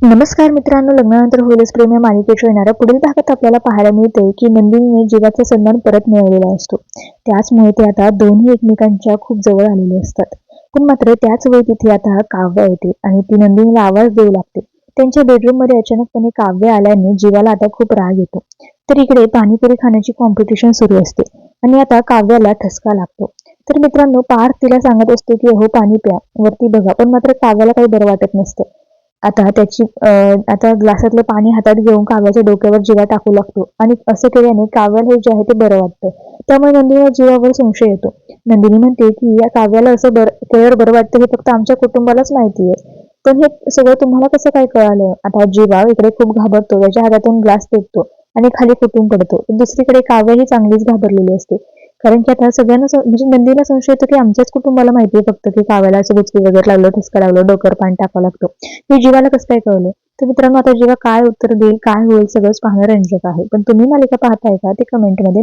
नमस्कार मित्रांनो लग्नानंतर होईलच प्रेम या मालिकेच्या येणाऱ्या पुढील भागात आपल्याला पाहायला मिळते की नंदिनीने जीवाचा सन्मान परत मिळवलेला असतो. त्याचमुळे ते आता दोन्ही एकमेकांच्या खूप जवळ आलेले असतात. पण मात्र त्याच वेळी तिथे आता काव्य येते आणि ती नंदिनीला आवाज देऊ लागते. त्यांच्या बेडरूममध्ये अचानकपणे काव्य आल्याने जीवाला आता खूप राग येतो. तर इकडे पाणीपुरी खाण्याची कॉम्पिटिशन सुरू असते आणि आता काव्याला ठसका लागतो. तर मित्रांनो पार्थ तिला सांगत असतो की अहो पाणी प्या. वरती बघा. पण मात्र काव्याला काही बरं वाटत नसतं. आता त्याची आता ग्लासातलं पाणी हातात घेऊन काव्याच्या डोक्यावर जिवा टाकू लागतो. आणि असं केल्याने काव्याला हे जे आहे ते बरं वाटतं. त्यामुळे नंदिनीला जीवावर संशय येतो. नंदिनी म्हणते की या काव्याला असं बरं केल्यावर बरं वाटतं हे फक्त आमच्या कुटुंबालाच माहिती आहे. पण हे सगळं तुम्हाला कसं काय कळालं? आता जीवा इकडे खूप घाबरतो. त्याच्या हातातून ग्लास फेकतो आणि खाली फुटून पडतो. दुसरीकडे काव्य ही चांगलीच घाबरलेली असते. कारण की आता सगळ्यांना म्हणजे नंदीला संशय येतो की आमच्याच कुटुंबाला माहिती आहे फक्त की काव्याला असं गुचकी वगैरे लागलं ठसका लागलं डोकर पाणी टाकावं लागतो. हे जीवाला कसं काय कळलं? तर मित्रांनो आता जेव्हा काय उत्तर देईल काय होईल सगळंच पाहणं रंजक आहे. पण तुम्ही मालिका पाहताय का ते कमेंटमध्ये